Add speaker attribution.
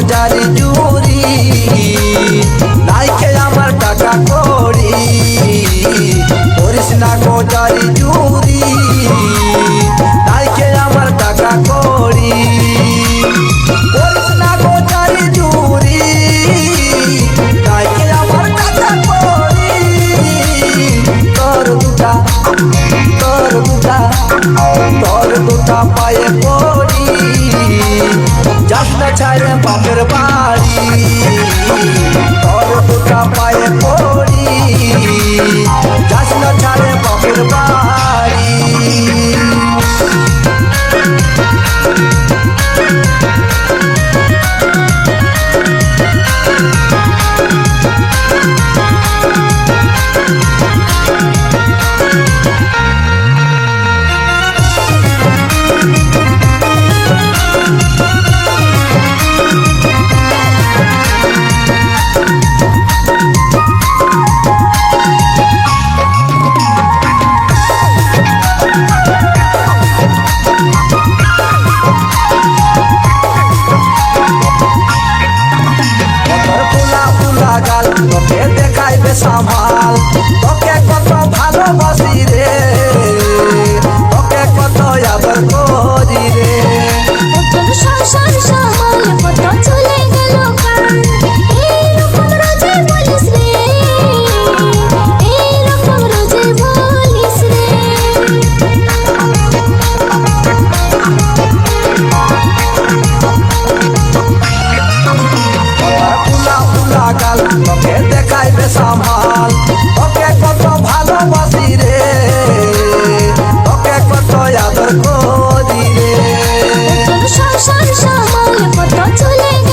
Speaker 1: মজার জুরি নাইকে আমার টাকা করি। করিস না মজার জুরি তোর দুটা পায়ে পড়ি। যাস না ছাড়ে বাপের বাড়ি। তোর দুটা পায়ে পড়ি।
Speaker 2: দিলে। সংসার সময় কত চলে